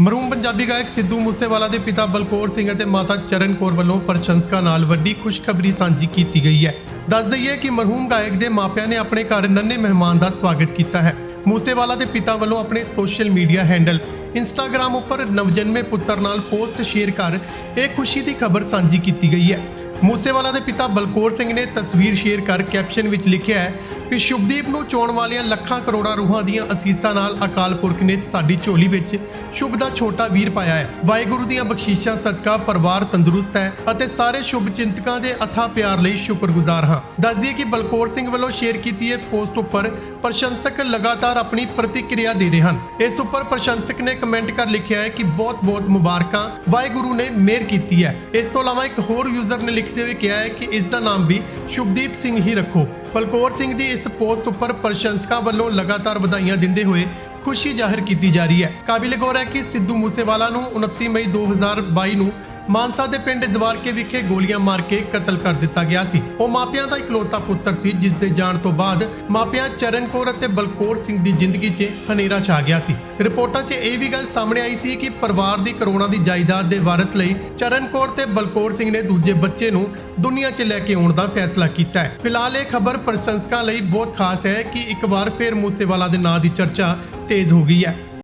ਮਰਹੂਮ ਪੰਜਾਬੀ ਗਾਇਕ ਸਿੱਧੂ ਮੂਸੇਵਾਲਾ ਦੇ ਪਿਤਾ ਬਲਕੌਰ ਸਿੰਘ ਅਤੇ ਮਾਤਾ ਚਰਨ ਕੌਰ ਵੱਲੋਂ ਪ੍ਰਸ਼ੰਸਕਾਂ ਨਾਲ ਵੱਡੀ ਖੁਸ਼ਖਬਰੀ ਸਾਂਝੀ ਕੀਤੀ ਗਈ ਹੈ। ਦੱਸ ਦਈਏ ਕਿ ਮਰਹੂਮ ਗਾਇਕ ਦੇ ਮਾਪਿਆਂ ਨੇ ਆਪਣੇ ਘਰ ਨੰਨੇ ਮਹਿਮਾਨ ਦਾ ਸਵਾਗਤ ਕੀਤਾ ਹੈ। ਮੂਸੇਵਾਲਾ ਦੇ ਪਿਤਾ ਵੱਲੋਂ ਆਪਣੇ ਸੋਸ਼ਲ ਮੀਡੀਆ ਹੈਂਡਲ ਇੰਸਟਾਗ੍ਰam ਉੱਪਰ ਨਵਜਨਮੇ ਪੁੱਤਰ ਨਾਲ ਪੋਸਟ ਸ਼ੇਅਰ ਕਰ ਇਹ ਖੁਸ਼ੀ ਦੀ ਖਬਰ ਸਾਂਝੀ ਕੀਤੀ ਗਈ ਹੈ। ਮੂਸੇਵਾਲਾ ਦੇ ਪਿਤਾ ਬਲਕੌਰ ਸਿੰਘ ਨੇ ਤਸਵੀਰ ਸ਼ੇਅਰ ਕਰ ਕੈਪਸ਼ਨ ਵਿੱਚ ਲਿਖਿਆ ਹੈ ਕਿ ਸ਼ੁਭਦੀਪ ਨੂੰ ਚੋਣ ਵਾਲੀਆਂ ਲੱਖਾਂ ਕਰੋੜਾਂ ਰੂਹਾਂ ਦੀਆਂ ਅਸੀਸਾਂ ਨਾਲ ਅਕਾਲ ਪੁਰਖ ਨੇ ਸਾਡੀ ਝੋਲੀ ਵਿੱਚ ਸ਼ੁਭ ਦਾ ਛੋਟਾ ਵੀਰ ਪਾਇਆ ਹੈ। ਵਾਹਿਗੁਰੂ ਦੀਆਂ ਬਖਸ਼ੀਸ਼ਾਂ, ਸਦਕਾ, ਪਰਿਵਾਰ ਤੰਦਰੁਸਤ ਹੈ ਅਤੇ ਸਾਰੇ ਸ਼ੁਭ ਚਿੰਤਕਾਂ ਦੇ ਅਥਾ ਪਿਆਰ ਲਈ ਸ਼ੁਕਰਗੁਜ਼ਾਰ ਹਾਂ। ਦੱਸ ਦਈਏ ਕਿ ਬਲਕੌਰ ਸਿੰਘ ਵੱਲੋਂ ਸ਼ੇਅਰ ਕੀਤੀ ਇਹ ਪੋਸਟ ਉੱਪਰ ਪ੍ਰਸ਼ੰਸਕ ਲਗਾਤਾਰ ਆਪਣੀ ਪ੍ਰਤੀਕਿਰਿਆ ਦੇ ਰਹੇ ਹਨ। ਇਸ ਉੱਪਰ ਪ੍ਰਸ਼ੰਸਕ ਨੇ ਕਮੈਂਟ ਕਰ ਲਿਖਿਆ ਹੈ ਕਿ ਬਹੁਤ-ਬਹੁਤ ਮੁਬਾਰਕਾਂ, ਵਾਹਿਗੁਰੂ ਨੇ ਮਿਹਰ ਕੀਤੀ ਹੈ। ਇਸ ਤੋਂ ਇਲਾਵਾ ਇੱਕ ਹੋਰ ਯੂਜ਼ਰ ਨੇ ਲਿਖਦੇ ਹੋਏ ਕਿਹਾ ਹੈ ਕਿ ਇਸ ਦਾ ਨਾਮ ਵੀ ਸ਼ੁਭਦੀਪ ਸਿੰਘ ਹੀ ਰੱਖੋ। ਬਲਕੌਰ ਸਿੰਘ ਦੀ ਇਸ ਪੋਸਟ ਉੱਪਰ ਪ੍ਰਸ਼ੰਸਕਾਂ ਵੱਲੋਂ ਲਗਾਤਾਰ ਵਧਾਈਆਂ ਦਿੰਦੇ ਹੋਏ ਖੁਸ਼ੀ ਜ਼ਾਹਿਰ ਕੀਤੀ ਜਾ ਰਹੀ ਹੈ। ਕਾਬਿਲ ਗੌਰ ਹੈ ਕਿ ਸਿੱਧੂ ਮੂਸੇਵਾਲਾ ਨੂੰ 29 ਮਈ 2022 ਨੂੰ ਮਾਨਸਾ ਦੇ ਪਿੰਡ ਜਵਾਰਕੇ ਵਿਖੇ ਗੋਲੀਆਂ ਮਾਰ ਕੇ ਕਤਲ ਕਰ ਦਿੱਤਾ ਗਿਆ ਸੀ। ਉਹ ਮਾਪਿਆਂ ਦਾ ਇਕਲੌਤਾ ਪੁੱਤਰ ਸੀ ਜਿਸ ਦੇ ਜਾਣ ਤੋਂ ਬਾਅਦ ਮਾਪਿਆਂ ਚਰਨ ਕੌਰ ਅਤੇ ਬਲਕੌਰ ਸਿੰਘ ਦੀ ਜ਼ਿੰਦਗੀ 'ਚ ਹਨੇਰਾ ਛਾ ਗਿਆ ਸੀ। ਰਿਪੋਰਟਾਂ 'ਚ ਇਹ ਵੀ ਗੱਲ ਸਾਹਮਣੇ ਆਈ ਸੀ ਕਿ ਪਰਿਵਾਰ ਦੀ ਕਰੋਨਾ ਦੀ ਜਾਇਦਾਦ ਦੇ ਵਾਰਸ ਲਈ ਚਰਨ ਕੌਰ ਤੇ ਬਲਕੌਰ ਸਿੰਘ ਨੇ ਦੂਜੇ ਬੱਚੇ ਨੂੰ ਦੁਨੀਆ 'ਚ ਲੈ ਕੇ ਆਉਣ ਦਾ ਫੈਸਲਾ ਕੀਤਾ ਹੈ। ਫਿਲਹਾਲ ਇਹ ਖਬਰ ਪ੍ਰਸ਼ੰਸਕਾਂ ਲਈ ਬਹੁਤ ਖਾਸ ਹੈ ਕਿ ਇੱਕ ਵਾਰ ਫਿਰ ਮੂਸੇਵਾਲਾ ਦੇ ਨਾਂ ਦੀ ਚਰਚਾ ਤੇਜ਼ ਹੋ ਗਈ ਹੈ।